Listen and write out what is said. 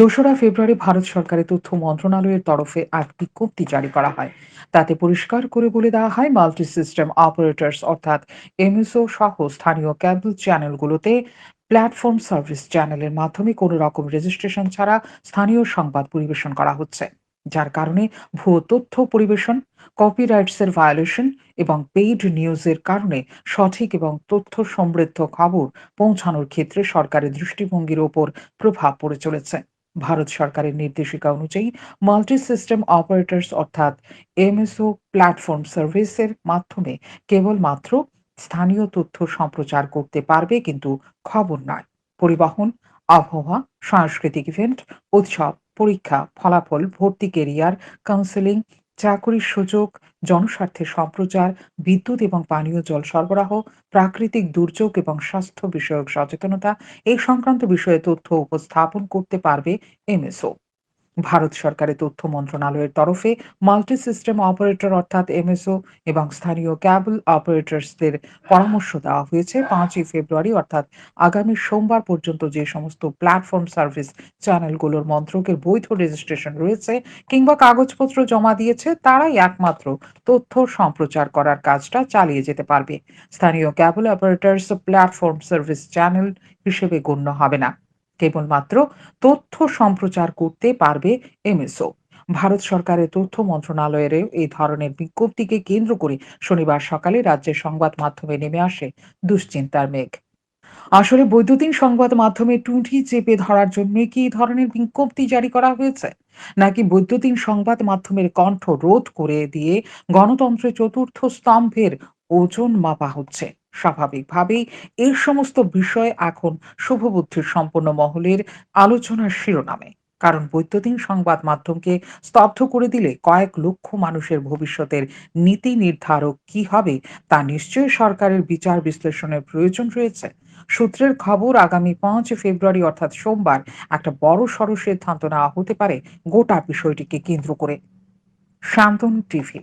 দোসরা ফেব্রুয়ারি ভারত সরকারের তথ্য মন্ত্রণালয়ের তরফে এক বিজ্ঞপ্তি জারি করা হয়। তাতে পরিষ্কার করে বলে দেওয়া হয় মাল্টি সিস্টেম অপারেটর্স অর্থাৎ এমএসও সহ স্থানীয় ক্যাবল চ্যানেলগুলোতে প্ল্যাটফর্ম সার্ভিস চ্যানেলের মাধ্যমে কোনো রকম রেজিস্ট্রেশন ছাড়া স্থানীয় সংবাদ পরিবেশন করা হচ্ছে। যার কারণে ভুয়ো তথ্য পরিবেশন কপিরাইটসের ভায়োলেশন এবং পেইড নিউজের কারণে সঠিক এবং তথ্য সমৃদ্ধ খবর পৌঁছানোর ক্ষেত্রে সরকারের দৃষ্টিভঙ্গির ওপর প্রভাব পড়ে চলেছে। ভারত সরকারের নির্দেশিকা অনুযায়ী মাল্টি সিস্টেম অপারেটরস অর্থাৎ এমএসও প্ল্যাটফর্ম সার্ভিসের মাধ্যমে কেবলমাত্র স্থানীয় তথ্য সম্প্রচার করতে পারবে কিন্তু খবর নয়। পরিবহন, আবহাওয়া, সাংস্কৃতিক ইভেন্ট উৎসব, পরীক্ষা, ফলাফল, ভর্তি কেরিয়ার কাউন্সেলিং চাকরির সুযোগ, জনস্বার্থে সম্প্রচার, বিদ্যুৎ এবং পানীয় জল সরবরাহ, প্রাকৃতিক দুর্যোগ এবং স্বাস্থ্য বিষয়ক সচেতনতা, এই সংক্রান্ত বিষয়ে তথ্য উপস্থাপন করতে পারবে এমএসও। ভারত সরকারের তথ্য মন্ত্রণালয়ের তরফে মাল্টি সিস্টেম অপারেটর অর্থাৎ এমএসও এবং স্থানীয় ক্যাবল অপারেটরসদের পরামর্শ দেওয়া হয়েছে পাঁচই ফেব্রুয়ারি, অর্থাৎ আগামী সোমবার পর্যন্ত যে সমস্ত প্ল্যাটফর্ম সার্ভিস চ্যানেলগুলোর মন্ত্রকের বৈধ রেজিস্ট্রেশন রয়েছে কিংবা কাগজপত্র জমা দিয়েছে, তারাই একমাত্র তথ্য সম্প্রচার করার কাজটা চালিয়ে যেতে পারবে। স্থানীয় cable operators platform service channel হিসেবে গণ্য হবে না। কেবলমাত্র তথ্য সম্প্রচার করতে পারবে এমএসও। ভারত সরকারের তথ্য মন্ত্রণালয়ের এই ধরনের বিজ্ঞপ্তিকে কেন্দ্র করে শনিবার সকালে রাজ্যের সংবাদ মাধ্যমে নেমে আসে দুশ্চিন্তার মেঘ। আসলে বৈদ্যুতিন সংবাদ মাধ্যমে টুঁটি চেপে ধরার জন্য কি ধরনের বিজ্ঞপ্তি জারি করা হয়েছে? নাকি বৈদ্যুতিন সংবাদ মাধ্যমের কণ্ঠ রোধ করে দিয়ে গণতন্ত্রের চতুর্থ স্তম্ভের ওজন মাপা হচ্ছে? স্বাভাবিকভাবেই এই সমস্ত বিষয় এখন শুভবুদ্ধির সম্পন্ন মহলের আলোচনার শিরোনামে। কারণ বৈদ্যুতিন সংবাদ মাধ্যমকে স্তব্ধ করে দিলে কয়েক লক্ষ মানুষের ভবিষ্যতের নীতি নির্ধারক কি হবে, তা নিশ্চয়ই সরকারের বিচার বিশ্লেষণের প্রয়োজন রয়েছে। সূত্রের খবর, আগামী পাঁচ ফেব্রুয়ারি অর্থাৎ সোমবার একটা বড় সড় সিদ্ধান্ত নেওয়া হতে পারে গোটা বিষয়টিকে কেন্দ্র করে। শান্তন টিভি